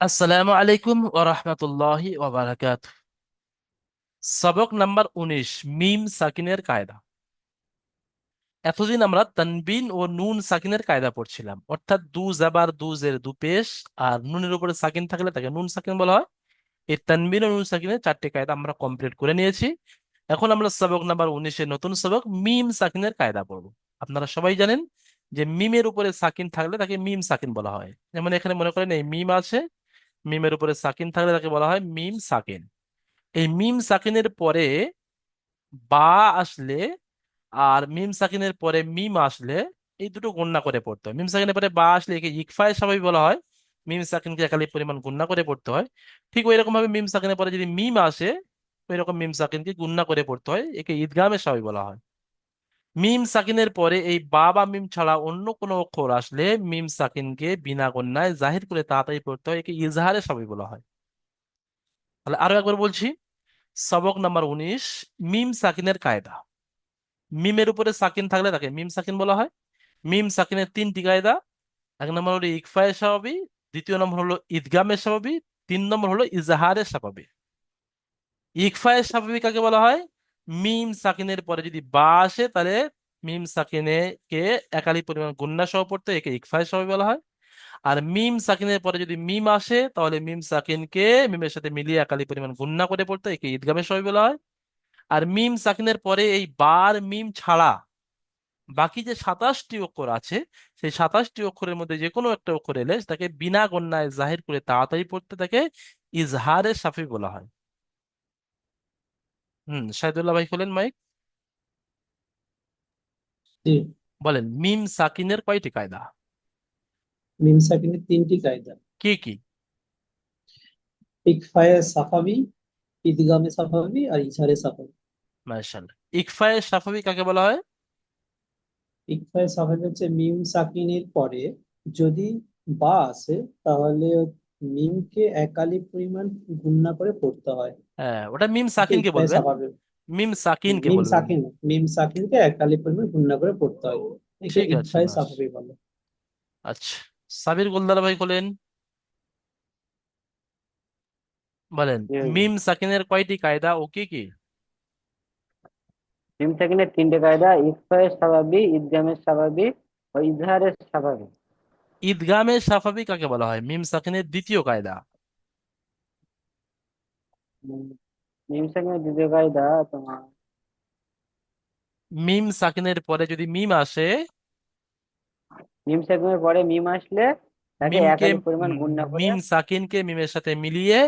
আসসালামু আলাইকুম ওয়া রাহমাতুল্লাহি ওয়া বারাকাতুহু। সবক নাম্বার উনিশ, মিম সাকিনের কায়দা। এতদিন আমরা তানবিন ও নুন সাকিনের কায়দা পড়ছিলাম। অর্থাৎ দু জাবার, দু জের, দু পেশ আর নুনের উপরে সাকিন থাকলে তাকে নুন সাকিন বলা হয়। এই তানবিন ও নুন সাকিনের চারটি কায়দা আমরা কমপ্লিট করে নিয়েছি। এখন আমরা সবক নাম্বার উনিশের নতুন সবক মিম সাকিনের কায়দা পড়ব। আপনারা সবাই জানেন যে মিমের উপরে সাকিন থাকলে তাকে মিম সাকিন বলা হয়। যেমন এখানে মনে করেন এই মিম আছে মিমের উপরে সাকিন থাকলে তাকে বলা হয় মিম সাকিন। এই মিম সাকিনের পরে বা আসলে আর মিম সাকিনের পরে মিম আসলে এই দুটো গুণনা করে পড়তে হয়। মিম সাকিনের পরে বা আসলে একে ইকফায় স্বাভাবিক বলা হয়। মিম সাকিনকে একালি পরিমাণ গুণনা করে পড়তে হয়। ঠিক ওই রকম ভাবে মিম সাকিনের পরে যদি মিম আসে ওই রকম মিম সাকিনকে গুণনা করে পড়তে হয়। একে ঈদগামের স্বাভাবিক বলা হয়। মিম সাকিনের পরে এই বা বা মিম ছাড়া অন্য কোনো অক্ষর আসলে মিম সাকিনকে বিনা গুণনায় জাহির করে তাড়াতাড়ি পড়তে হয়, একে ইজহারে স্বাভাবিক বলা হয়। তাহলে আরও একবার বলছি, সবক নাম্বার উনিশ, মিম সাকিনের কায়দা। মিমের উপরে সাকিন থাকলে তাকে মিম সাকিন বলা হয়। মিম সাকিনের তিনটি কায়দা, এক নম্বর হলো ইকফায়ে স্বাভাবি দ্বিতীয় নম্বর হলো ঈদগামে স্বাভাবি তিন নম্বর হলো ইজাহারের স্বাভাবি ইকফায়ে স্বাভাবিক কাকে বলা হয়? মিম সাকিনের পরে যদি বা আসে, তাহলে মিম সাকিনে কে একালি পরিমাণ গুণনা সহ পড়তে, একে ইকফায়ে স্বাভাবিক বলা হয়। আর মিম সাকিনের পরে যদি মিম আসে, তাহলে মিম সাকিনকে মিমের সাথে মিলিয়ে একালি পরিমাণ গুন্না করে পড়তে, একে ঈদগামে স্বাভাবিক বলা হয়। আর মিম সাকিনের পরে এই বার মিম ছাড়া বাকি যে সাতাশটি অক্ষর আছে, সেই সাতাশটি অক্ষরের মধ্যে যে কোনো একটা অক্ষর এলে তাকে বিনা গণ্যায় জাহির করে তাড়াতাড়ি পড়তে তাকে ইজহারে সাফি বলা হয়। হুম শাহিদুল্লাহ ভাই খোলেন মাইক জি। বলেন মিম সাকিনের কয়টি কায়দা? মিম সাকিনের তিনটি কায়দা। কি কি? ইকফায়ে সাফাবি ইদগামে সাফাবি আর ইজহারে সাফাবি। মাশাআল্লাহ। ইকফায়ে সাফাবি কাকে বলা হয়? ইকফায়ে সাফাবি হচ্ছে মিম সাকিনের পরে যদি বা আসে তাহলে মিমকে একালি পরিমাণ গুণনা করে পড়তে হয়। হ্যাঁ ওটা মিম সাকিনকে বলবেন? মিম সাকিনকে মিম বলবেন? সাকিন মিম সাকিনকে একালি পরিমাণ গুণনা করে পড়তে হয়। একে ঠিক আছে সাফাবি বলে। আচ্ছা সাবির গোলদার ভাই খোলেন। বলেন মিম সাকিনের কয়টি কায়দা ও কি কি? মিম সাকিনের তিনটে কায়দা ইকফায়ের স্বাভাবিক ঈদগামের স্বাভাবিক ও ইজহারের স্বাভাবিক। ঈদগামে সাফাবি কাকে বলা হয়? মিম সাকিনের দ্বিতীয় কায়দা। মিম সাকিনের দ্বিতীয় কায়দা তোমার মিম সাকিনের পরে যদি মিম আসে মিম সাকিনের পরে মিম আসলে তাকে মিমকে পরিমাণ গুণনা করে। মিম সাকিনকে মিমের সাথে মিলিয়ে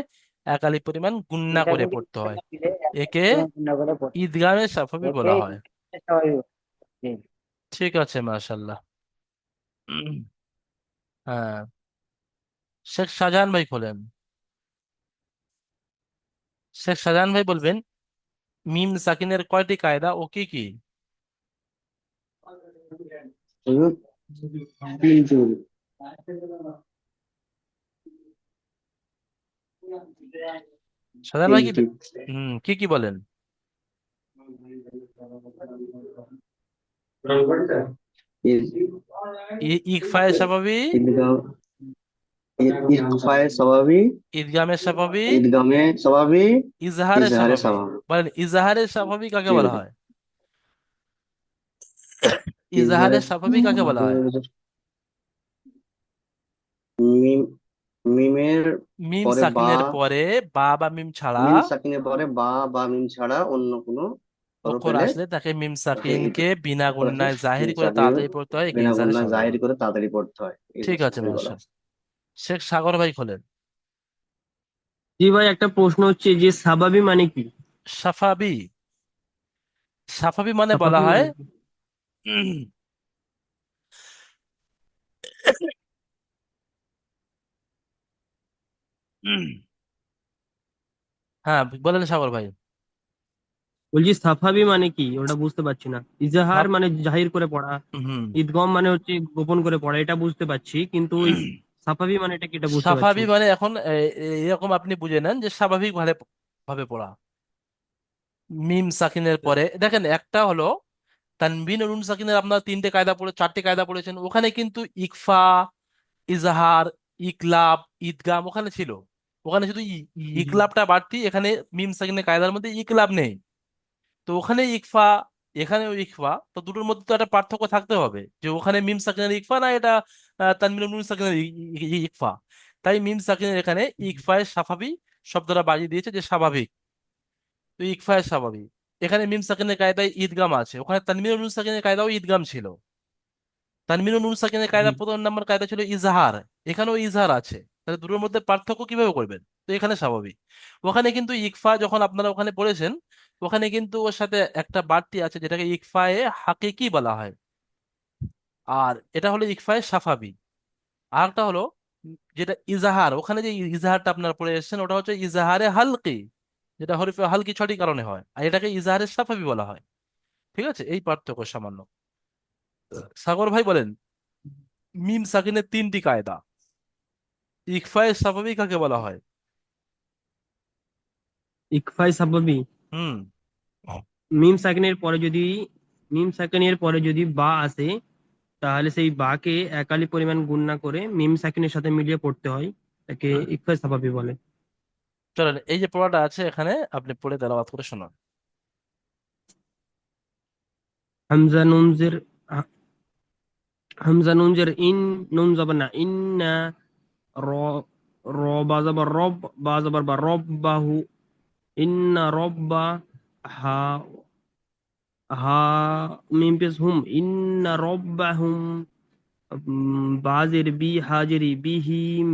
একালি পরিমাণ গুণনা করে পড়তে হয়। মিলে একে পরিমাণ গুণনা করে পড়ে ঈদগামে সাফাবি বলা একে হয়। ইজহারের স্বাভাবিক। জি। ঠিক আছে মাশাল্লাহ হ্যাঁ। শেখ শাহজাহান ভাই খোলেন। শেখ শাহজাহান ভাই বলবেন মিম সাকিনের কয়টি কায়দা ও কি কি? শাহজাহান ভাই কি হুম কি কি বলেন? ইকফায়ে স্বাভাবি ইকফায়ে স্বাভাবিক ঈদগামে স্বাভাবি। ঈদগামে স্বাভাবিক ইজহারে ইজহারে স্বাভাবি। বলেন ইজহারে স্বাভাবি কাকে বলা হয়? ইজহারে স্বাভাবি কাকে বলা হয়? মিম মিমের মিম পরে সাকিনের বা পরে বা বা মিম ছাড়া মিম সাকিনের পরে বা বা মিম ছাড়া অন্য কোনো হরফ অক্ষর এলে আসলে তাকে মিম সাকিনকে বিনা তাকে গুণনায় জাহির করে তাড়াতাড়ি পড়তে হয় একে বিনা ইজহারে গুণনা স্বাভাবিক জাহির করে তাড়াতাড়ি পড়তে হয়। এই ঠিক আছে মাশা শেখ সাগর ভাই খোলেন। জি ভাই একটা প্রশ্ন হচ্ছে যে সাবাবি মানে কি? সাফাবি। সাফাবি মানে বলা হয় মানে হ্যাঁ বলেন সাগর ভাই। বলছি সাফাবি মানে কি? ওটা বুঝতে পারছি না। ইজাহার মানে জাহির করে পড়া। ঈদগম মানে হচ্ছে গোপন করে পড়া এটা বুঝতে পারছি। কিন্তু ওই সাফাবি মানে এটা কি এটা বুঝতে পারছি সাফাবি না মানে এখন এরকম আপনি বুঝে নেন যে স্বাভাবিক ভাবে ভাবে পড়া। মিম সাকিনের পরে দেখেন একটা হলো তানবিন নুন সাকিনের আপনার তিনটে কায়দা পড়ে চারটে কায়দা পড়েছেন ওখানে কিন্তু ইকফা ইজাহার ইকলাব ঈদগাম ওখানে ছিল। ওখানে শুধু ইকলাবটা বাড়তি এখানে মিম সাকিনের কায়দার মধ্যে ইকলাব নেই। তো ওখানে ইকফা এখানেও ইকফা তো দুটোর মধ্যে তো একটা পার্থক্য থাকতে হবে। যে ওখানে মিম সাকিনের ইকফা না এটা তানবিনুল নুন সাকিনের ইকফা? তাই মিম সাকিনের এখানে ইকফায় সাফাবি শব্দটা বাজিয়ে দিয়েছে যে স্বাভাবিক। তো ইকফায় স্বাভাবিক। এখানে মিম সাকিনের কায়দায় ঈদগাম আছে। ওখানে তানবিনুল নুন সাকিনের কায়দাও ঈদগাম ছিল। তানবিনুল নুন সাকিনের কায়দা প্রথম নম্বর কায়দা ছিল ইজহার। এখানেও ইজহার আছে। তাহলে দুটোর মধ্যে পার্থক্য কীভাবে করবেন? তো এখানে স্বাভাবিক। ওখানে কিন্তু ইকফা যখন আপনারা ওখানে পড়েছেন ওখানে কিন্তু ওর সাথে একটা বাড়তি আছে, যেটাকে ইকফায়ে হাকিকি বলা হয়। আর এটা হলো ইকফায়ে সাফাবি। আর একটা হলো যেটা ইজাহার। ওখানে যে ইজাহারটা আপনার পড়ে এসেছেন, ওটা হচ্ছে ইজাহারে হালকি, যেটা হরিফে হালকি ছটি কারণে হয়। আর এটাকে ইজাহারে সাফাবি বলা হয়। ঠিক আছে? এই পার্থক্য সামান্য। সাগর ভাই বলেন, মিম সাকিনের তিনটি কায়দা। ইকফায়ে সাফাবি কাকে বলা হয়? ইকফাই সাবাবি হুম। মিম সাকিনের পরে যদি মিম সাকিনের পরে যদি বা আসে তাহলে সেই বাকে একালি পরিমাণ গুণ না করে মিম সাকিনের সাথে মিলিয়ে পড়তে হয় তাকে ইকফাই সাবাবি বলে। চলেন এই যে পড়াটা আছে এখানে আপনি পড়ে তেলাওয়াত করে শোনান। হামজা নুনজের হামজা নুনজের ইন নুন জবর না ইন্না র র বা রব বা জবর বা রব বাহু ইন্না রব্বা হা হা মিম পেশ হুম ইন্না রব্বাহুম উম, বাজের বি হাজেরি বিহিম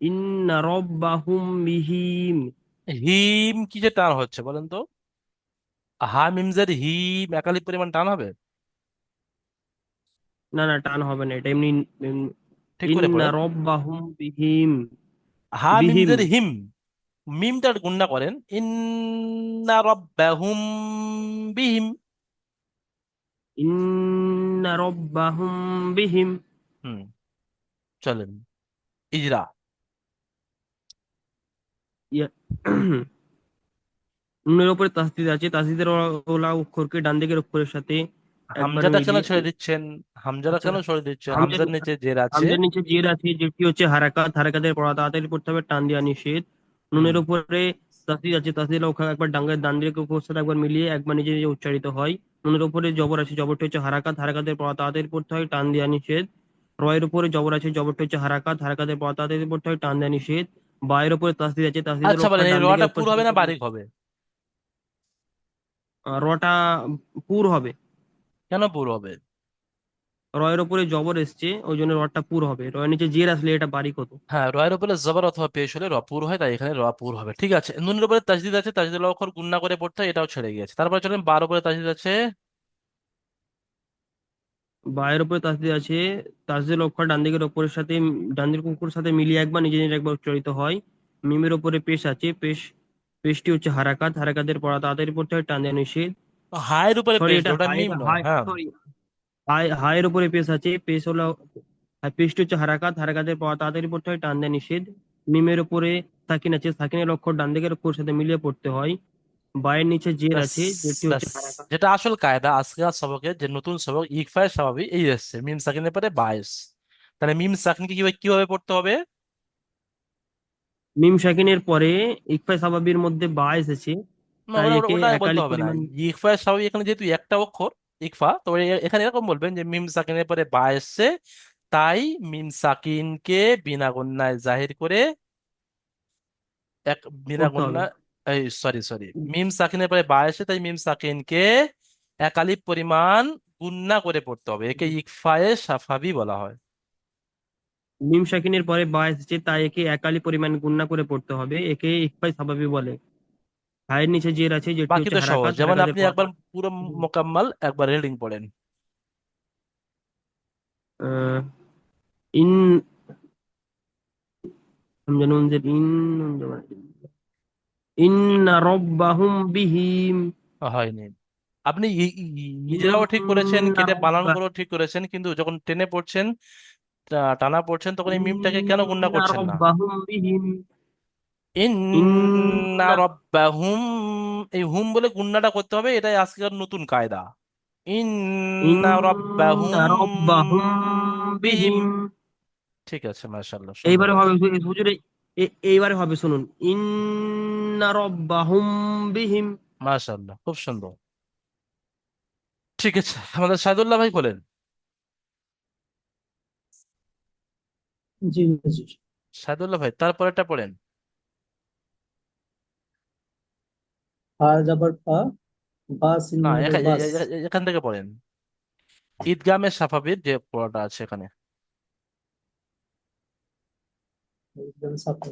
ইন্না বিহিম হিম কি যে টান হচ্ছে বলেন তো? হা মিমজের হিম একালি পরিমাণ টান হবে? না না টান হবে না এটা এমনি ঠিক করে ইন্না পড়েন। রব্বাহুম বিহিম হা বিহিম মিমজের হিম মিমটা গুণনা করেন ইন্না রব্বাহুম বিহিম। ইন্না রব্বাহুম বিহিম। হুম চলেন ইজরা। নুনের উপরে তাসদিদ আছে তাসদিদের ওলা অক্ষরকে ডান দিকের অক্ষরের সাথে হামজাটা কেন ছেড়ে দিচ্ছেন হামজাটা আচ্ছা কেন ছেড়ে দিচ্ছেন হামজার নিচে জের আছে। হামজার নিচে জের আছে যেটি হচ্ছে হারাকাত হারাকাতের পড়া তাড়াতাড়ি পড়তে হবে টান দেওয়া নিষেধ। নুনের উপরে তাসদিদ আছে তাসদিদের অক্ষর একবার ডাঙ্গের অক্ষরের সাথে একবার মিলিয়ে একবার নিজে নিজে উচ্চারিত হয়। নুনের উপরে জবর আছে জবরটি হচ্ছে হারাকাত হারাকাতের পড়া তাড়াতাড়ি পড়তে হয় টান দেওয়া নিষেধ। রয়ের উপরে জবর আছে জবরটি হচ্ছে হারাকাত হারাকাতের পড়া তাড়াতাড়ি পড়তে হয় টান দেওয়া নিষেধ। বায়ের উপরে তাসদিদ আছে তাসদিদের আচ্ছা বলেন এই রটা পুরো হবে না বারিক হবে? রটা পুর হবে। কেন পুরো হবে? রয়ের উপরে জবর এসছে ওই জন্য রটা পুর হবে। রয়ের নিচে জের আসলে এটা বারিক হতো হ্যাঁ রয়ের উপরে জবর অথবা পেশ হলে র পুর হয় তাই এখানে র পুর হবে। ঠিক আছে নুনের উপরে তাজদিদ আছে তাজদিদ অক্ষর গুণনা করে পড়তে হয় এটাও ছেড়ে গিয়েছে। তারপরে চলেন বার উপরে তাজদিদ আছে। বায়ের উপরে তাসদিদ আছে তাসদিদের অক্ষর ডান দিকের অক্ষরের সাথে ডান দিকের অক্ষরের সাথে মিলিয়ে একবার নিজে নিজে একবার উচ্চারিত হয়। মিমের উপরে পেশ আছে পেশ পেশটি হচ্ছে হারাকাত হারাকাতের পড়া তাড়াতাড়ি পড়তে হয় টান দেওয়া নিষেধ। হায়ের উপরে সরি পেশ এটা ওটা হাই মিম নয় হ্যাঁ সরি হাই হায়ের উপরে পেশ আছে পেশ হলো আর পেশটি হচ্ছে হারাকাত হারাকাতের পর তাড়াতাড়ি পড়তে হয় টান দেওয়া নিষেধ। মিমের উপরে সাকিন আছে সাকিনের অক্ষর ডান দিকের অক্ষরের সাথে মিলিয়ে পড়তে হয়। বায়ের নিচে জের আছে যেটি হচ্ছে যেটা আসল কায়দা আজকের সবকের যে নতুন সবক ইকফায় স্বাভাবিক এই এসছে মিম সাকিনের পরে বাইশ তাহলে মিম সাকিনকে কীভাবে কীভাবে পড়তে হবে? মিম সাকিনের পরে ইকফা সাবাবির মধ্যে বা এসেছে না তাই ওটা একে ওটা বলতে একালি হবে না। পরিমাণ ইকফায় স্বাভাবিক এখানে যেহেতু একটা অক্ষর ইকফা। তো এখানে এরকম বলবেন যে মিম সাকিনের পরে বা এসছে তাই মিম সাকিনকে বিনা গুণনায় জাহির করে এক বিনা গুণনা এই সরি সরি মিম সাকিনের পরে বা এসে তাই মিম সাকিনকে এক আলিফ পরিমাণ গুণনা করে পড়তে হবে। একে ইকফায়ে সাফাবি বলা হয়। মিম সাকিনের পরে বা এসেছে তাই একে একালি পরিমাণ গুণনা করে পড়তে হবে। একে ইকফাই সাবাবি বলে। হায়ের নিচে জের আছে যেটি বাকি হচ্ছে তো সহজ। হারাকাত যেমন হারাকাতের আপনি একবার পুরো মোকাম্মল একবার রিডিং পড়েন। আহ, ইন হামজা নুন জের ইন নুন জবর ইন্না রব্বাহুম বিহিম হয়নি। আপনি ই- ই- ই- ইজরাও ঠিক করেছেন কেটে বানান রব্বা করেও ঠিক করেছেন কিন্তু যখন টেনে পড়ছেন টা- টানা পড়ছেন তখন এই মিমটাকে কেন গুণনা ইন্না করছেন না? রব্বাহুম বিহিম। ইন্না রব্বাহুম এই হুম বলে গুণনাটা করতে হবে এটাই আজকের নতুন কায়দা। ইন্না রব্বাহুম ইন্না রব্বাহুম বিহিম। ঠিক আছে মাশাআল্লাহ এইবারে হবে হুজুর এই- এই- এইবারে হবে শুনুন। ইন্না রব্বাহুম বিহিম। মাশাআল্লাহ খুব সুন্দর। ঠিক আছে আমাদের সাইদুল্লাহ ভাই বলেন। জি হুজুর সাইদুল্লাহ ভাই তারপরেটা পড়েন। ফা যাবার ফা বা সিন না এখা- বাস। এ- এ- এখান থেকে পড়েন। ঈদগামে সাফাবির যে পড়াটা আছে এখানে। একদম সাফা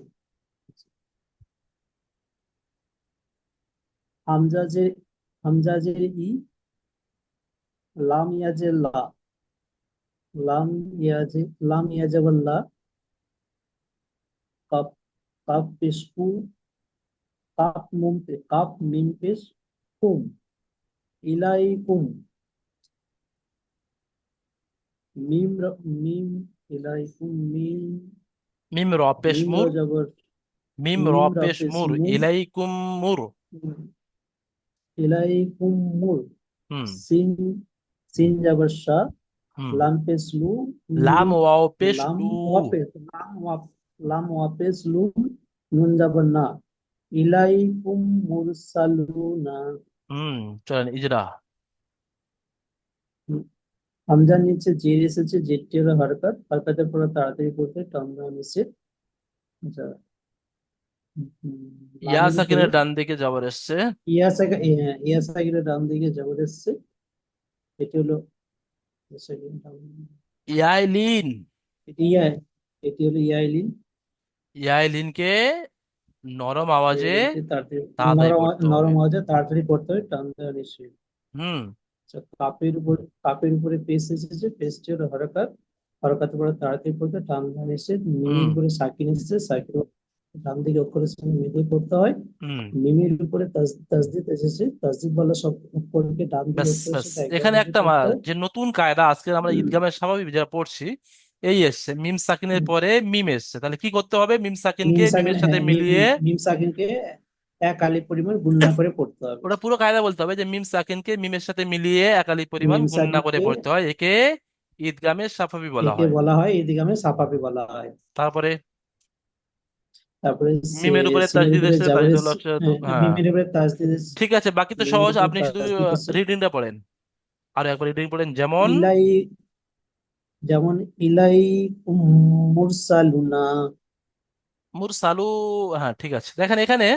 হামজাজের হামজাজের ই লাম ইয়াজের লা। লাম ইয়াজে লাম ইয়াজাবার লা কাপ কাপ পেশ কু কাপ মুম কাপ মিম পেশ কুম ইলাইকুম। মিম মিম ইলাইকুম মিম। মিম র পেশ মুর। মিম র পেশ পেশ মুর ইলাইকুম মুর। ইলাইকুম মুর। সিন সিন যাবার শাহ লাম পেশ লু লাম ওয়াও পেশ লাম লু। লাম ওয়াপ লাম ওয়াপেস লুম নুন যাবার না। ইলাইকুম মুরসালুনা হুম চলেন ইজরা হামজার নিচে জের এসেছে জেরটি হলো হরকত হরকতের পরে তাড়াতাড়ি পড়তে টামরা নিচে আচ্ছা ইয়া সাকিনের ডান দিকে যাবার এসছে ইয়া সাকা সাকিনের ডান দিকে জবর এসছে এটি হলো ইয়া ইয়াইলিন এটি ইয়া এটি হলো ইয়াইলিন ইয়াইলিনকে নরম আওয়াজে তাড়াতাড়ি তাড়াতাড়ি নরম হবে। আওয়াজে তাড়াতাড়ি পড়তে হয় টামরা নিচে হুম। আচ্ছা কাপের উপর কাপের উপরে পেস্ট এসেছে পেস্টটি হলো হরকত হরকতের পরে তাড়াতাড়ি পড়তে টান ধান এসে মিমের উপরে সাকিন এসেছে সাকিন ডান দিকে অক্ষরের সঙ্গে মিলিয়ে পড়তে হয়। হুম। মিমের উপরে তাস- তাসদিদ এসেছে তাসদিদ বলা সব অক্ষরকে ডান দিকে ব্যাস ব্যাস। এখানে একটা যে নতুন কায়দা আজকে আমরা ঈদগামের স্বাভাবিক যেটা পড়ছি এই এসছে মিম সাকিনের পরে মিম এসছে। তাহলে কি করতে হবে? মিম সাকিনকে মিমের সাথে হ্যাঁ মিলিয়ে মিম- সাকিনকে এক আলিফ পরিমাণ গুণনা করে পড়তে হবে। ওটা পুরো কায়দা বলতে হবে যে মিম সাকিনকে মিমের সাথে মিলিয়ে একালি পরিমাণ মিম গুণনা করে সাকিনকে পড়তে হয়। একে ঈদগামের সাফাবি বলা একে হয়। বলা হয় এদিকে সাফাবি বলা হয়। তারপরে? তারপরে মিমের উপরে তাসদিদ উপরে এসছে জাবর তাসদিদ হচ্ছে হ্যাঁ মিমের উপরে তাসদিদ ঠিক আছে বাকি তো সহজ আপনি শুধু রিডিংটা পড়েন। আর একবার রিডিং পড়েন। যেমন ইলাই যেমন ইলাই মুরসালুনা। মুরসালু হ্যাঁ ঠিক আছে। দেখেন এখানে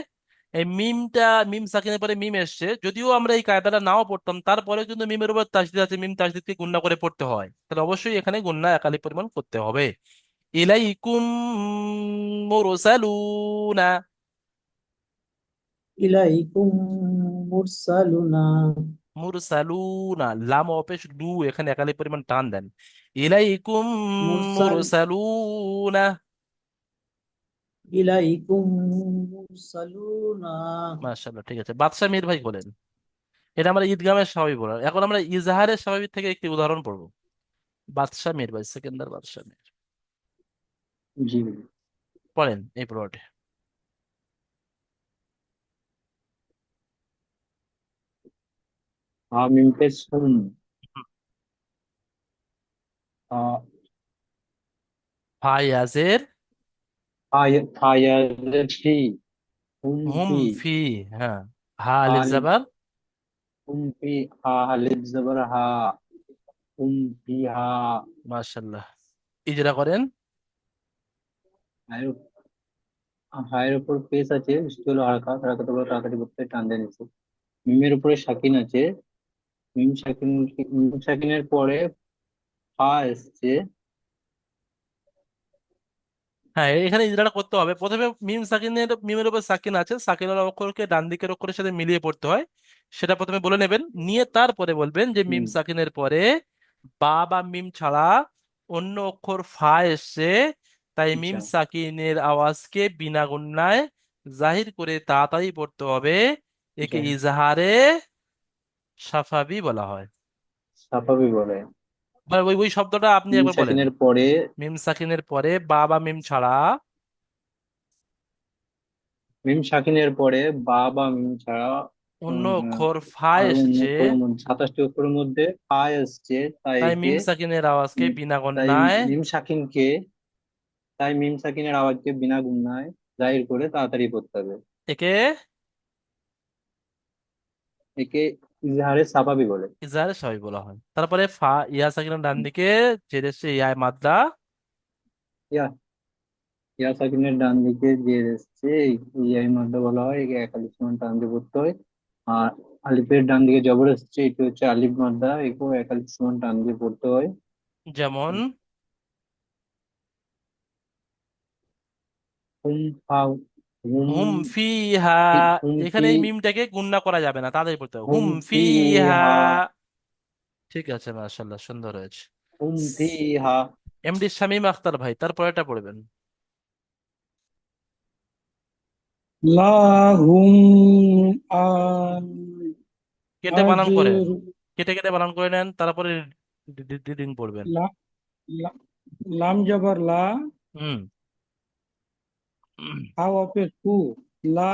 এই মিমটা মিম সাকিনের পরে মিম এসছে। যদিও আমরা এই কায়দাটা নাও পড়তাম তারপরে কিন্তু মিমের উপর তাসদিদ আছে মিম তাসদিদকে গুণনা করে পড়তে হয়। তাহলে অবশ্যই এখানে গুণনা একালি পরিমাণ করতে হবে। ইলাইকুম মুরসালুনা। ইলাইকুম মুরসালুনা। মুরসালুনা লাম অপেশ লু এখানে একালি পরিমাণ টান দেন। ইলাইকুম মুরসাল মুরসালুনা ইলাইকুম মুরসালুনা মাশাআল্লাহ ঠিক আছে। বাদশা মীর ভাই বলেন এটা আমরা ঈদগামের স্বাভাবিক বলার এখন আমরা ইজাহারের স্বাভাবিক থেকে একটি উদাহরণ পড়ব। বাদশা মীর ভাই সেকেন্ডার বাদশা মীর। জি। পড়েন এই হা মিম পেশ ফায়াজের ফায়- ফায়াজের ফি। হুম ফি। হ্যাঁ। হা আলিফ জাবার? হুম ফি হা আলিফ জবর হা। হুম ফি হা। মাশাআল্লাহ। ইজরা করেন? হায়ের হায়ের উপর পেশ আছে সেটি হলো হারকাত হারকাত করতে টান নিচ্ছে। মিমের উপরে সাকিন আছে। মিম সাকিন মিম সাকিনের পরে ফা এসছে। হ্যাঁ এখানে ইজরাটা করতে হবে। প্রথমে মিম সাকিনের মিমের উপর সাকিন আছে। সাকিনের অক্ষরকে ডান দিকের অক্ষরের সাথে মিলিয়ে পড়তে হয়। সেটা প্রথমে বলে নেবেন। নিয়ে তারপরে বলবেন যে মিম সাকিনের পরে বা বা মিম ছাড়া অন্য অক্ষর ফা এসছে। তাই মিম আচ্ছা সাকিনের আওয়াজকে বিনা গুণনায় জাহির করে তাড়াতাড়ি পড়তে হবে। একে জাহির ইজহারে সাফাবি বলা হয়। সাফাবি বলে। এবার ওই ওই শব্দটা আপনি মিম একবার বলেন। সাকিনের পরে। মিম সাকিনের পরে বা বা মিম ছাড়া। মিম সাকিনের পরে বা বা মিম ছাড়া অন্য উম, অক্ষর ফা আর অন্য এসছে। অক্ষরের মধ্যে সাতাশটি অক্ষরের মধ্যে ফা এসছে তাই তাই একে মিম সাকিনের আওয়াজকে বিনা তাই গণনায় মিম সাকিনকে তাই মিম সাকিনের আওয়াজকে বিনা গুণনায় জাহির করে তাড়াতাড়ি পড়তে হবে। একে? একে ইজহারে সাবাবি বলে। ইজাহারে সবাই বলা হয়। তারপরে ফা ইয়া সাকিনের ডান দিকে জের এসছে ইয়ায় মাদ্দা ইয়া ইয়া সাকিনের ডান দিকে যে এসছে ইয়াই মধ্যে বলা হয় একে একালিফ সমান টান দিয়ে পড়তে হয়। আর আলিফের ডান দিকে জবর এসছে এটি হচ্ছে আলিফ মাদ্দা একেও একালিফ সমান টান দিয়ে পড়তে হয়। যেমন? হুম ফাউ। হুম ফিহা হুম এখানে এই ফি- মিমটাকে গুণনা করা যাবে না তাড়াতাড়ি পড়তে হবে। হুম হুম ফিহা ফিহা ঠিক আছে মাশাআল্লাহ সুন্দর হয়েছে। হুম ফিহা এমডি শামীম আখতার ভাই তারপরেটা পড়বেন। লাহুম কেটে বানান করেন আজরু কেটে কেটে বানান করে নেন তারপরে রিডিং পড়বেন। লা লা- লাম জবর লা। হুম। হা ওয়াপে হু লা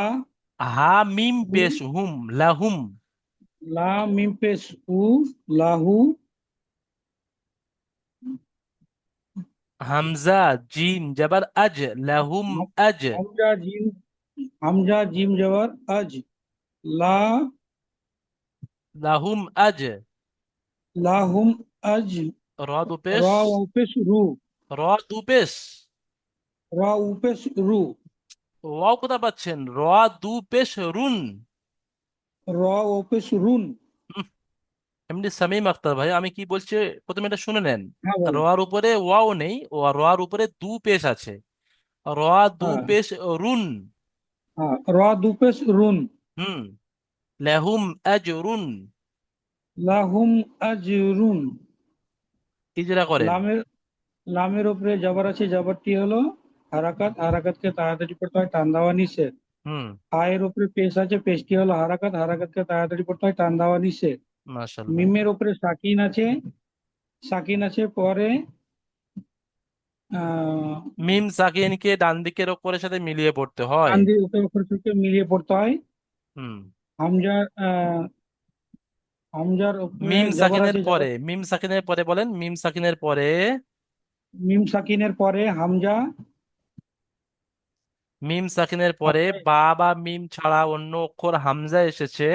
হা মিম পেশ হুম লাহুম লা মিম পেশ হু লাহু হামজা জিম জবর আজ লাহুম আজ হামজা জিম হামজা জিম জবর আজ লা লাহুম আজ লাহুম আজ র দু পেশ রা ওপেশ রু র দু পেশ রা উপেশ রু। ওয়াও কোথায় পাচ্ছেন? র দু পেশ রুন। রা ওপেশ রুন। এমনি শামীম আখতার ভাই আমি কি বলছি প্রথমে এটা শুনে নেন। হ্যাঁ রোয়ার উপরে ওয়াও নেই ও রোয়ার উপরে দু পেশ আছে। র দু হ্যাঁ। পেশ রুন। হ্যাঁ রা দুপেশ রুন। হুম। লাহুম আজরুন লাহুম আজরুন ইজরা করেন? লামের লামের উপরে জবর আছে জবরটি হলো হারাকাত হারাকাতকে তাড়াতাড়ি পড়তে হয় টান দেওয়া নিষেধ। আয়ের উপরে পেশ আছে পেশটি হলো হারাকাত হারাকাতকে তাড়াতাড়ি পড়তে হয় টান দেওয়া নিষেধ। মিমের উপরে সাকিন আছে সাকিন আছে পরে মিম সাকিনকে ডান দিকের অক্ষরের সাথে মিলিয়ে পড়তে হয়। ডান দিকে উপরে উপরে থেকে মিলিয়ে পড়তে হয়। হুম। হামজার আহ হামজার মিম সাকিনের পরে মিম সাকিনের পরে বলেন মিম সাকিনের পরে মিম সাকিনের পরে হামজা মিম সাকিনের পরে তারপরে বা বা মিম ছাড়া অন্য অক্ষর হামজা এসেছে।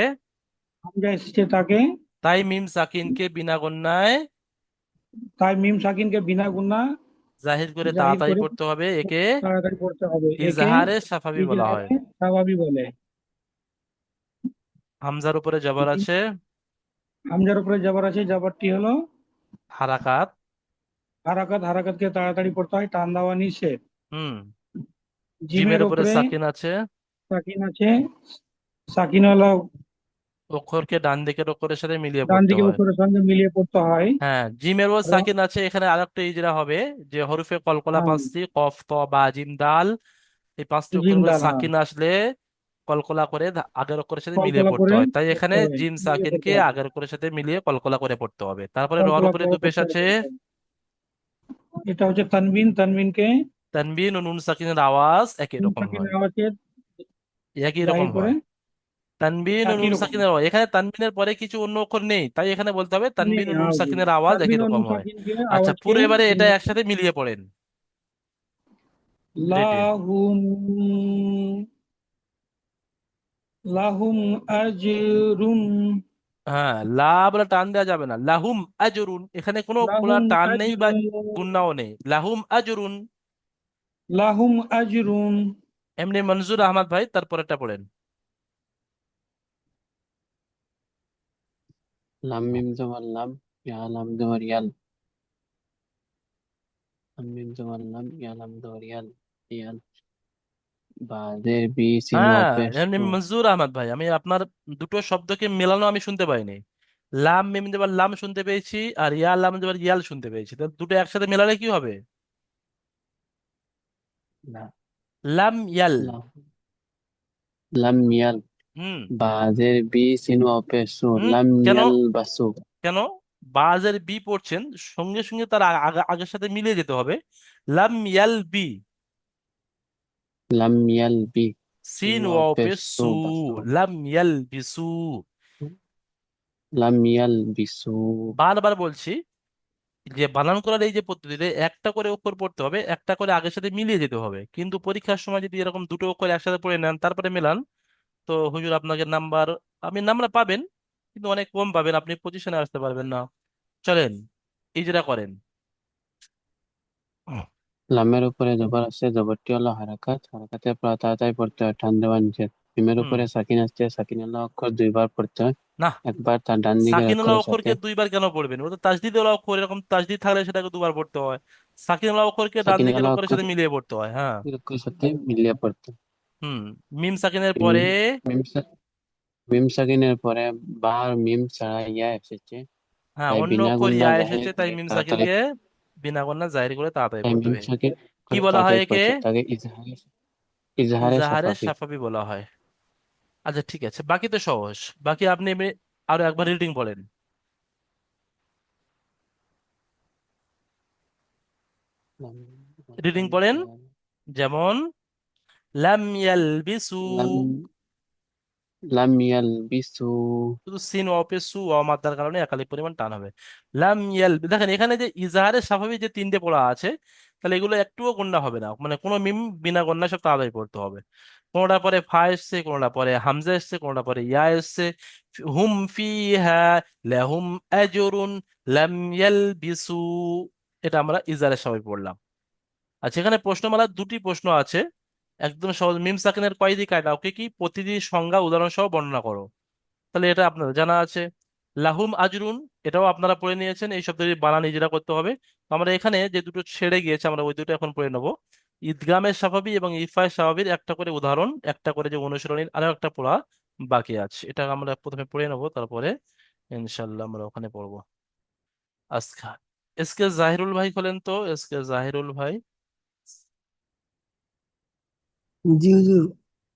হামজা এসেছে তাকে। তাই মিম সাকিনকে বিনা গণ্যায় তাই মিম সাকিনকে বিনা গুণা জাহির করে জাহির তাড়াতাড়ি করে পড়তে হবে একে তাড়াতাড়ি পড়তে হবে। একে ইজহারে সাফাবি বলা হয়। ইজহারে বলে। হামজার উপরে জবর আছে। হামজার উপরে জবর আছে। জবরটি হলো হারাকাত। হারাকাত। হারাকাতকে তাড়াতাড়ি পড়তে হয়। টান দেওয়া নিষেধ। হুম। জিমের জিমের উপরে সাকিন আছে। সাকিন আছে। সাকিন হলো অক্ষরকে ডান দিকের অক্ষরের সাথে মিলিয়ে ডান পড়তে দিকে হয়। উপরের সঙ্গে মিলিয়ে পড়তে হয়। হ্যাঁ জিমেরও র- সাকিন আছে এখানে আরেকটা ইজরা হবে যে হরফে কলকলা হ্যাঁ। পাঁচটি কফ ত বা জিম দাল এই পাঁচটি জিম উপরে দাল হ্যাঁ। সাকিন আসলে কলকলা করে ধা- আগের অক্ষরের সাথে মিলিয়ে কলকলা পড়তে করে হয়। তাই পড়তে এখানে হয় জিম মিলিয়ে সাকিনকে পড়তে হয়। আগের অক্ষরের সাথে মিলিয়ে কলকলা করে পড়তে হবে। তারপরে রর কলকলা উপরে করে পেশ পড়তে আছে। হবে। এটা হচ্ছে তানবিন তানবিনকে তানবিন ও নুন সাকিনের আওয়াজ একই রকম হয়। একই রকম হয়। তানবিন ও নুন সাকিনের আওয়াজ। এখানে তানবিনের পরে কিছু অন্য অক্ষর নেই তাই এখানে বলতে হবে তানবিন ও নুন সাকিনের আওয়াজ একই রকম হয়। আচ্ছা পুরো এবারে এটা একসাথে মিলিয়ে পড়েন। লাহুম লাহুম আজরুন। হ্যাঁ লা বলে টান দেওয়া যাবে না। লাহুম আজরুন। এখানে কোনো টান নেই বা গুণনাও নেই। লাহুম আজরুন। লাহুম আজরুন। এমনি মনজুর আহমদ ভাই তারপরেরটা পড়েন। লাম মিম জবর লাম ইয়া লাম ইয়াল। লাম মিম জবর লাম ইয়া লাম ইয়াল ইয়াল। বাজের বি সিন হ্যাঁ এমনি মনজুর আহমদ ভাই আমি আপনার দুটো শব্দকে মেলানো আমি শুনতে পাইনি। লাম মিম দেবার লাম শুনতে পেয়েছি আর ইয়া লাম দেবার ইয়াল শুনতে পেয়েছি। তো দুটো একসাথে মেলালে কি হবে? না। লাম ইয়াল। লাম ইয়াল। হুম। বাজের বি সিন ওয়াপের সু হুম লাম কেন? ইয়াল বাসু। কেন? বাজের বি পড়ছেন সঙ্গে সঙ্গে তার আ- আগে আগের সাথে মিলিয়ে যেতে হবে। লাম ইয়াল বি। লাম ইয়াল বি। সিন পেশ সু সু বাসু। লাম ইয়াল বিসু লাম ইয়াল বিসু বারবার বলছি যে বানান করার এই যে পদ্ধতিতে একটা করে অক্ষর পড়তে হবে একটা করে আগের সাথে মিলিয়ে যেতে হবে। কিন্তু পরীক্ষার সময় যদি এরকম দুটো অক্ষর একসাথে পড়ে নেন তারপরে মেলান। তো হুজুর আপনাকে নাম্বার আপনি নাম্বার পাবেন কিন্তু অনেক কম পাবেন আপনি পজিশনে আসতে পারবেন না। চলেন ইজরা করেন। লামের উপরে জবর আসছে জবরটি হলো হারাকাত। হারাকাতের পর তাড়াতাড়ি পড়তে হয় ঠান্ডা নিষেধ। মিমের উপরে সাকিন আসছে সাকিন আল্লাহ অক্ষর দুইবার পড়তে হয়। না। একবার তার ডান অক্ষরকে দুইবার কেন পড়বেন? ও তো তাজদিদ ওলা অক্ষর এরকম তাজদিদ থাকলে সেটাকে দুবার পড়তে হয়। সাকিনুল্লাহ অক্ষরকে ডান আল্লাহ অক্ষরের অক্ষর সাথে মিলিয়ে পড়তে হয় হ্যাঁ। সাথে মিলিয়ে পড়তে। হুম মিম সাকিনের পরে মিম মিম সাকিনের পরে মিম ছাড়া ইয়া এসেছে। হ্যাঁ তাই অন্য অক্ষর ইয়া এসেছে তাই মিম সাকিনকে বিনা গণনা জাহির করে তাড়াতাড়ি পড়তে হবে। কি বলা হয় একে? ইজহারে সাফাবি বলা হয়। আচ্ছা ঠিক আছে। বাকি তো সহজ। বাকি আপনি এমনি আরও একবার রিডিং বলেন। রিডিং বলেন, যেমন, লাম ইয়ালবিসু লাম ইয়ালবিসু শুধু সিন অপে সু অ মাত্রার কারণে একাধিক পরিমাণ টান হবে। লাম ইয়াল দেখেন এখানে যে ইজাহারের স্বাভাবিক যে তিনটে পড়া আছে, তাহলে এগুলো একটুও গণ্য হবে না। মানে কোনো মিম বিনা গণ্যা সব তাড়াতাড়ি পড়তে হবে। কোনোটা পরে ফা এসছে, কোনোটা পরে হামজা এসছে, কোনোটা পরে ইয়া এসছে। হুম ফিহা লাহুম আজরুন লাম ইয়ালবিসু এটা আমরা ইজাহারের স্বাভাবিক পড়লাম। আচ্ছা এখানে প্রশ্নমালার দুটি প্রশ্ন আছে। একদম সহজ। মিম সাকিনের কয়দি কায়দা, ওকে কি প্রতিটি সংজ্ঞা উদাহরণ সহ বর্ণনা করো? তাহলে এটা আপনাদের জানা আছে। লাহুম আজরুন, এটাও আপনারা পড়ে নিয়েছেন, এই শব্দটির বানান নিজেরা করতে হবে। আমরা এখানে যে দুটো ছেড়ে গিয়েছে, আমরা ওই দুটো এখন পড়ে নেব। ঈদগামের স্বাভাবি এবং ইফায় স্বাভাবির একটা করে উদাহরণ, একটা করে যে অনুশীলনীর আরও একটা পড়া বাকি আছে। এটা আমরা প্রথমে পড়ে নেব, তারপরে ইনশাল্লাহ আমরা ওখানে পড়ব। আজকা, এসকে জাহিরুল ভাই খোলেন তো? এস এসকে জাহিরুল ভাই। জি হুজুর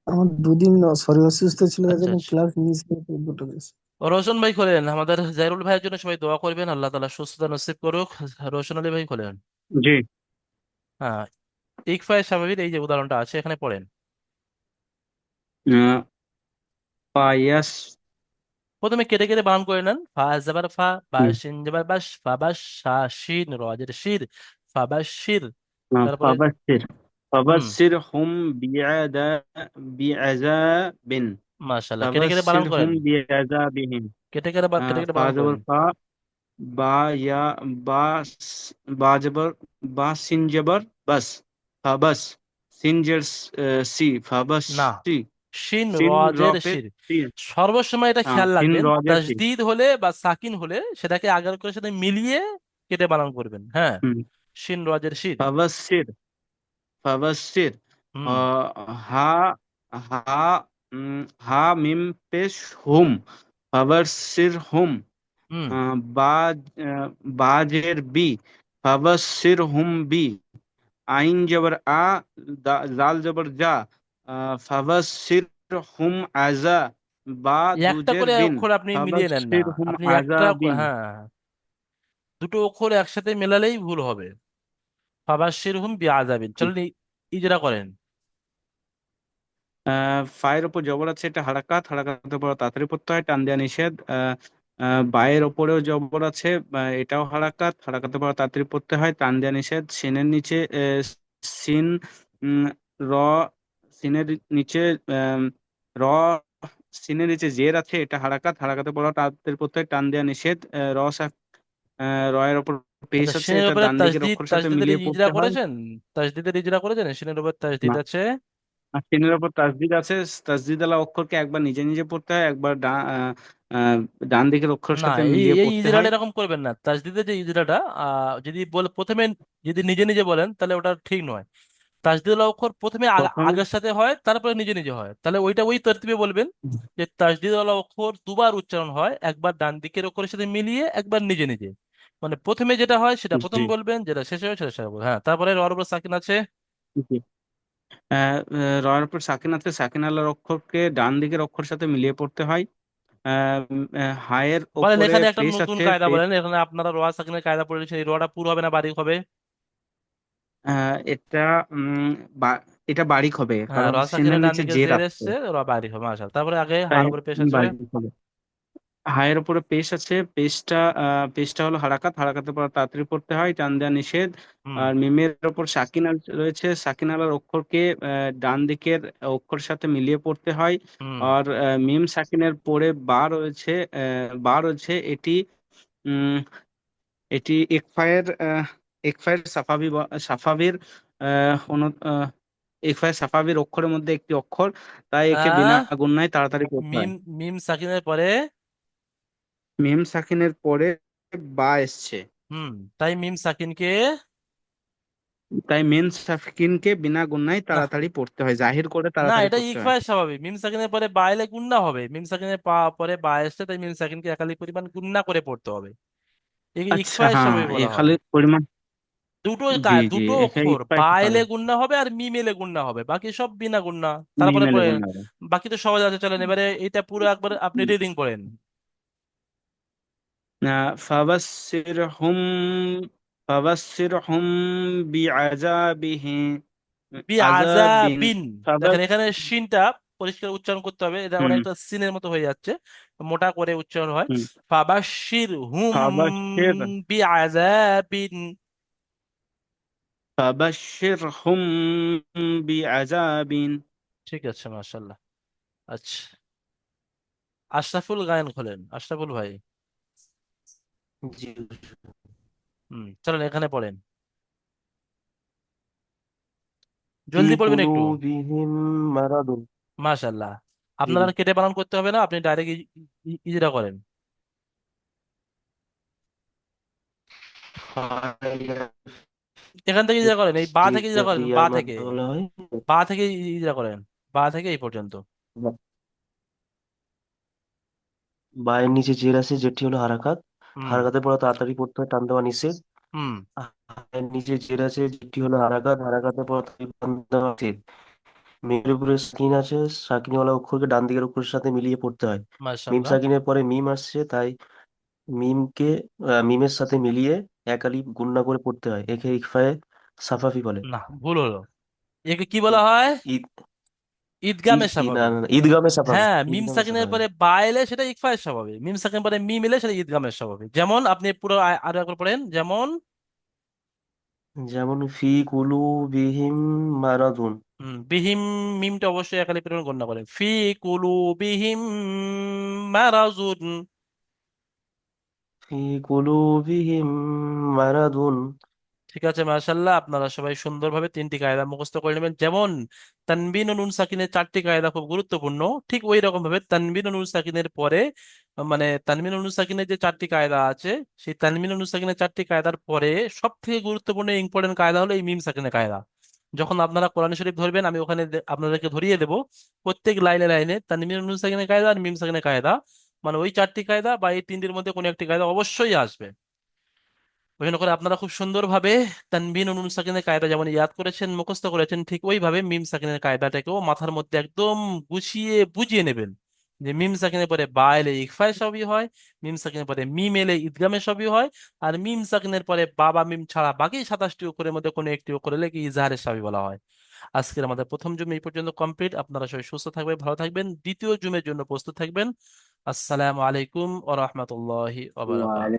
আমার দুদিন সরি অসুস্থ ছিল তার আচ্ছা জন্য আচ্ছা। ক্লাস মিস হয়েছে দুটো মিস রোশন ভাই খোলেন। আমাদের জাহিরুল ভাইয়ের জন্য সবাই দোয়া করবেন আল্লাহ তাআলা সুস্থতা নসিব করুক। রোশন আলী ভাই খোলেন। জি। হ্যাঁ ইকফায় স্বাভাবিক এই যে উদাহরণটা আছে এখানে পড়েন। আহ, পায়াস। প্রথমে কেটে কেটে বানান করে নেন। ফা জাবার ফা বা হুম, শিন জাবার বাস ফা বাস শা শিন রজের শির ফা বাস শির। আহ, তারপরে ফাবাসির হুম। ফাবাসির হুম বিআদা বিআযাবিন মাশাআল্লাহ। কেটে কেটে বানান করেন? হুম বিআযাবিহিম কেটে কেটে কেটে কেটে বানান করেন? ফা বা ইয়া বা স- বা জবর বা সিন জবর বাস। ফাবাস। সিন জের আহ, সি। না। ফাবাসি শিন রজের শির সি। সর্বসময় এটা খেয়াল রাখবেন। সি। তাসদিদ হলে বা সাকিন হলে সেটাকে আগের করে সাথে মিলিয়ে কেটে বানান করবেন। হ্যাঁ। শিন রজের শির ফাবাসির ফাবাসির আহ, হা হা হা মিম পেশ হুম ফাবাসির হুম বা বাজের বি ফাবাসির হুম বি আইন জবর আ জাল জবর যা আহ, ফাবাসির হুম আজা বা একটা করে অক্ষর আপনি মিলিয়ে নেন না। আপনি একটা হ্যাঁ। দুটো অক্ষর একসাথে মেলালেই ভুল হবে। ফাবাশশিরহুম বিআযাবিন। চলুন ইজরা করেন। ফায়ের ওপর জবর আছে এটা হারাকাত হারাকাতের পর তাড়াতাড়ি পড়তে হয় টান দেওয়া নিষেধ। বায়ের ওপরেও জবর আছে এটাও হারাকাত হারাকাতের পর তাড়াতাড়ি পড়তে হয় টান দেওয়া নিষেধ। সিনের নিচে সিন র সিনের নিচে র সিনের নিচে জের আছে এটা হারাকাত হারাকাতের পর তাড়াতাড়ি পড়তে হয় টান দেওয়া নিষেধ। আহ, র রয়ের ওপর পেশ শিনের এটা উপরে ডান দিকের তাসদিদ অক্ষরের সাথে তাসদিদের মিলিয়ে ইজরা পড়তে হয়। করেছেন? তাসদিদের ইজরা করেছেন? শিনের উপর তাসদিদ আছে? আর সিনের ওপর তাসদিদ আছে তাসদিদ আলা অক্ষরকে একবার নিজে নিজে পড়তে হয় একবার ডান দিকের অক্ষরের না সাথে এই মিলিয়ে এই পড়তে ইজরাটা হয়। এরকম করবেন না। তাসদিদের যে ইজরাটা আহ, যদি বলে প্রথমে যদি নিজে নিজে বলেন তাহলে ওটা ঠিক নয়। তাসদিদুল অক্ষর প্রথমে প্রথমে আগের সাথে হয় তারপরে নিজে নিজে হয়। তাহলে ওইটা ওই তরতিবে বলবেন যে তাসদিদুল অক্ষর দুবার উচ্চারণ হয় একবার ডান দিকের অক্ষরের সাথে মিলিয়ে একবার নিজে নিজে। মানে প্রথমে যেটা হয় সেটা প্রথম জি বলবেন যেটা শেষে হয় সেটা শেষে বলবেন। হ্যাঁ তারপরে রর উপর সাকিন আছে। জি আহ, আহ, রয়ের উপর সাকিন আছে। সাকিন আলার অক্ষরকে ডান দিকের অক্ষরের সাথে মিলিয়ে পড়তে হয়। আহ, উম, আহ, হায়ের বলেন ওপরে এখানে একটা পেশ নতুন আছে কায়দা পেশ বলেন এখানে আপনারা রোয়া সাকিনের কায়দা পড়ে দিয়েছেন এই রোয়াটা পুরো হবে না বারিক হবে? আহ, এটা উম, বা- এটা বারিক হবে হ্যাঁ কারণ রোয়া সিনের সাকিনের ডান নিচে দিকে জের জের আছে এসছে রোয়া বারিক হবে মাশাআল্লাহ। তারপরে আগে তাই হার উপরে পেশ আছে। বারিক হবে। হায়ের উপরে পেশ আছে পেশটা পেশটা হলো হারাকাত। হারাকাতের পর তাড়াতাড়ি পড়তে হয় টান দেওয়া নিষেধ। আর মিমের ওপর সাকিন রয়েছে সাকিন আলার অক্ষরকে ডান দিকের অক্ষর সাথে মিলিয়ে পড়তে হয়। আর মিম সাকিনের পরে বা রয়েছে বা রয়েছে এটি এটি ইকফায়ের আহ, ইকফায়ের সাফাবি সাফাবির ইকফায়ের সাফাবির অক্ষরের মধ্যে একটি অক্ষর তাই একে বিনা গুণনায় তাড়াতাড়ি পড়তে হয়। মিম মিম সাকিনের পরে মিম সাকিনের পরে বা এসছে। হুম তাই মিম সাকিনকে তাই মেন সাকিনকে বিনা গুণনায় না তাড়াতাড়ি পড়তে হয় জাহির করে না তাড়াতাড়ি এটা পড়তে হয়। ইকফায় স্বাভাবিক মিম সাকিনের পরে বা এলে গুণনা হবে মিম সাকিনের পা পরে বা এসছে তাই মিম সাকিনকে একালি পরিমাণ গুণনা করে পড়তে হবে। একে আচ্ছা ইকফায় হ্যাঁ স্বাভাবিক বলা হয়। খালি পরিমাণ দুটো জি কা- জি দুটো একে অক্ষর ইকফায় বা এলে গুণনা হবে আর মিম এলে গুণনা হবে বাকি সব বিনা গুণনা তারপরে মিমেলে গুণ হবে। বাকি তো সহজ আছে চলেন এবারে এটা পুরো একবার আপনি রিডিং পড়েন। ফাবাসসিরহুম ফাবাসসিরহুম বিআযাবিহি বি আযাবিন আযাবিন ফাবাস দেখেন এখানে শিনটা পরিষ্কার উচ্চারণ করতে হবে। এটা হুম। অনেকটা সিনের মতো হয়ে যাচ্ছে। মোটা করে উচ্চারণ হয়। হুম। ফাবাশির হুম ফাবাসসির বি আযাবিন ফাবাসসিরহুম বিআযাবিন। ঠিক আছে মাশাল্লাহ আচ্ছা। আশরাফুল গায়ন খোলেন। আশরাফুল ভাই। জি হুম চলেন এখানে পড়েন। জলদি পড়বেন একটু। কুলুবিহিম মারাদুন। আপনার আর কেটে বানান করতে হবে না আপনি ডাইরেক্ট ইজিরা করেন। এখান থেকে ইজিরা করেন এই বা থেকে ইজিরা করেন বা থেকে। বা থেকে ইজিরা করেন বা থেকে এই পর্যন্ত। বায়ের নিচে জের আছে যেটি হলো হারাকাত। হারাকাতের পর তাড়াতাড়ি পড়তে হয় টান দেওয়া নিষেধ। হুম। নিচে জের আছে যেটি হলো হারাকাত হারাকাতের পর টান দেওয়া নিষেধ মিমের উপরে সাকিন আছে সাকিনওয়ালা অক্ষরকে ডান দিকের অক্ষরের সাথে মিলিয়ে পড়তে হয়। মিম সাকিনের পরে মিম আসছে তাই মিমকে মিমের সাথে মিলিয়ে এক আলিফ গুণনা করে পড়তে হয়। একে ইকফায়ে সাফাফি বলে। না ভুল হলো। একে কি বলা হয়? ঈদ ঈদগামে ঈদ ই- স্বাভাবিক। না না, ঈদগামে সাফাফি হ্যাঁ মিম সাকিনের পরে বা এলে সেটা ইকফায়ের স্বাভাবিক মিম সাকিনের পরে মিম এলে সেটা ঈদগামের স্বাভাবিক। যেমন আপনি পুরো আরও একবার পড়েন যেমন যেমন ফি কুলুবিহিম মারাদুন। হুম, বিহিম মিমটা অবশ্যই একালি পরিমাণ গণনা করেন। ফি কুলুবিহিম মারাজুন ফি কুলুবিহিম মারাদুন। ঠিক আছে মাশাল্লাহ আপনারা সবাই সুন্দরভাবে তিনটি কায়দা মুখস্থ করে নেবেন। যেমন, তানবিন ও নুন সাকিনের চারটি কায়দা খুব গুরুত্বপূর্ণ। ঠিক ওই রকম ভাবে তানবিন ও নুন সাকিনের পরে মানে তানবিন ও নুন সাকিনের যে চারটি কায়দা আছে, সেই তানবিন ও নুন সাকিনের চারটি কায়দার পরে সব থেকে গুরুত্বপূর্ণ ইম্পর্টেন্ট কায়দা হলো এই মিম সাকিনের কায়দা। যখন আপনারা কোরআন শরীফ ধরবেন, আমি ওখানে আপনাদেরকে ধরিয়ে দেবো, প্রত্যেক লাইনে লাইনে তানবিন নুন সাকিনের কায়দা আর মিম সাকিনের কায়দা। মানে ওই চারটি কায়দা বা এই তিনটির মধ্যে কোনো একটি কায়দা অবশ্যই আসবে। ওই করে আপনারা খুব সুন্দরভাবে তানবিন ও নুন সাকিনের কায়দা যেমন ইয়াদ করেছেন, মুখস্থ করেছেন, ঠিক ওইভাবে মিম সাকিনের কায়দাটাকেও মাথার মধ্যে একদম গুছিয়ে বুঝিয়ে নেবেন যে মিম সাকিনের পরে বা এলে ইকফায় সবই হয়, মিম সাকিনের পরে মিম এলে ঈদগামে সবই হয় আর মিম সাকিনের পরে বাবা মিম ছাড়া বাকি সাতাশটি অক্ষরের মধ্যে কোনো একটি অক্ষর এলে কি ইজাহারের সবই বলা হয়। আজকের আমাদের প্রথম জুম এই পর্যন্ত কমপ্লিট। আপনারা সবাই সুস্থ থাকবেন, ভালো থাকবেন। দ্বিতীয় জুমের জন্য প্রস্তুত থাকবেন। আসসালামু আলাইকুম ওয়া ওয়া বারাকাতুহু।